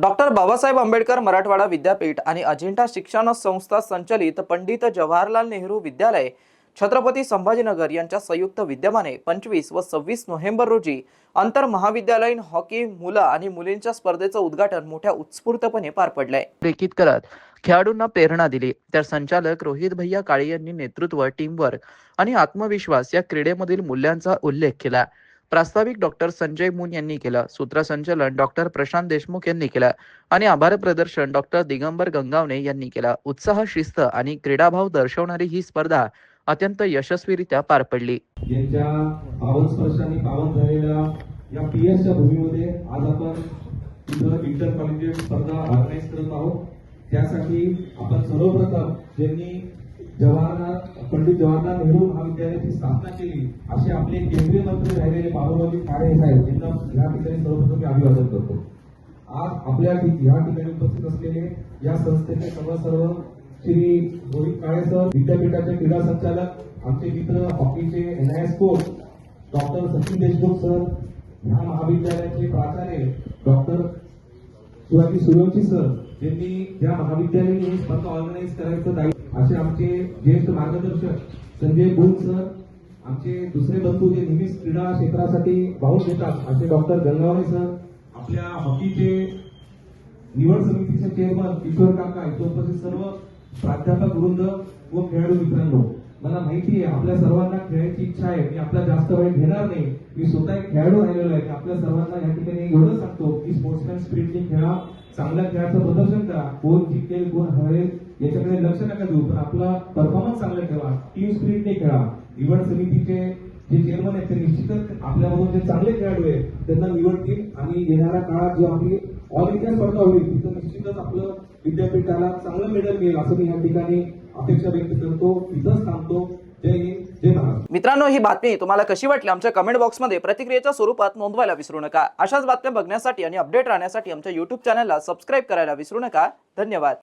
Doctor Babasaheb Ambedkar Marathwada विद्यापीठ आणि अजिंठा शिक्षण संस्था संचलित पंडित जवाहरलाल नेहरू विद्यालय छत्रपती संभाजीनगर यांच्या संयुक्त विद्यमाने पंचवीस व सव्वीस नोव्हेंबर रोजी आंतर महाविद्यालयीन हॉकी मुलं आणि मुलींच्या स्पर्धेचं उद्घाटन मोठ्या उत्स्फूर्तपणे पार पडलंय. रेखित करत खेळाडूंना प्रेरणा दिली. तर संचालक रोहित भैया काळे यांनी नेतृत्व टीमवर्क आणि आत्मविश्वास या क्रीडेमधील मूल्यांचा उल्लेख केला. प्रास्ताविक डॉक्टर संजय मून यांनी केलं सूत्रसंचलन डॉक्टर प्रशांत देशमुख यांनी केलं आणि आभार प्रदर्शन डॉक्टर दिगंबर गंगावणे यांनी केलं. उत्साह शिस्त आणि क्रीडाभाव दर्शवणारी ही स्पर्धा अत्यंत यशस्वीरित्या पार पडली. यांच्या पावन स्पर्शाने पावन झालेल्या या पी एसच्या भूमीमध्ये आज आपण इथं इंटर कॉलेजिएट स्पर्धा ऑर्गनाईज करत आहोत. त्यासाठी आपण सर्वप्रथम ज्यांनी जवाहरलाल पंडित जवाहरलाल नेहरू महाविद्यालयाची स्थापना केली. असे आपले केंद्रीय मंत्री राहिलेले बाबूरावजी काळे साहेब यांना या ठिकाणी सर्वप्रथम मी अभिवादन करतो. आज आपल्या या ठिकाणी उपस्थित असलेले या संस्थेचे सर्व सर्व श्री रोहित काळे सर विद्यापीठाचे क्रीडा संचालक आमचे मित्र हॉकीचे N coach doctor Sachin Deshmukh sir ह्या महाविद्यालयाचे प्राचार्य डॉक्टर शिवाजी सूर्यवंशी सर ज्यांनी ज्या महाविद्यालयाने ही स्पर्धा ऑर्गनाईज करायचं दायित्व असे आमचे ज्येष्ठ मार्गदर्शक संजय गुण सर आमचे दुसरे बंधू जे नेहमीच क्रीडा क्षेत्रासाठी वाहून देतात असे डॉक्टर गंगावणे सर आपल्या हॉकीचे निवड समितीचे चेअरमन किशोर काका यांच्या उपस्थित सर्व प्राध्यापक वृंद व खेळाडू मित्रांनो. माहिती आहे आपल्या सर्वांना खेळायची इच्छा आहे मी आपला जास्त वेळ घेणार नाही मी स्वतः एक खेळाडू राहिलेलो आहे आपल्या सर्वांना या ठिकाणी एवढं सांगतो की स्पोर्ट्समॅन स्पिरिटने खेळा चांगल्या खेळाचं प्रदर्शन करा कोण जिंकेल कोण हरेल याच्याकडे लक्ष नका देऊ पण आपला परफॉर्मन्स चांगला ठेवा टीम स्पिरिटने खेळा. निवड समितीचे जे चेअरमन आहेत ते निश्चितच आपल्यामधून जे चांगले खेळाडू आहेत त्यांना निवडतील आणि येणाऱ्या काळात जो आपली ऑल इंडिया स्पर्धा होईल. तिथं निश्चितच आपलं विद्यापीठाला चांगलं मेडल मिळेल असं मी या ठिकाणी अपेक्षा व्यक्त करतो. इथंच थांबतो. जय हिंद जय महाराष्ट्र. मित्रांनो ही बातमी तुम्हाला कशी वाटली? आमच्या कमेंट बॉक्समध्ये प्रतिक्रियेच्या स्वरूपात नोंदवायला विसरू नका. अशाच बातम्या बघण्यासाठी आणि अपडेट राहण्यासाठी आमच्या युट्यूब चॅनलला सबस्क्राईब करायला विसरू नका. धन्यवाद.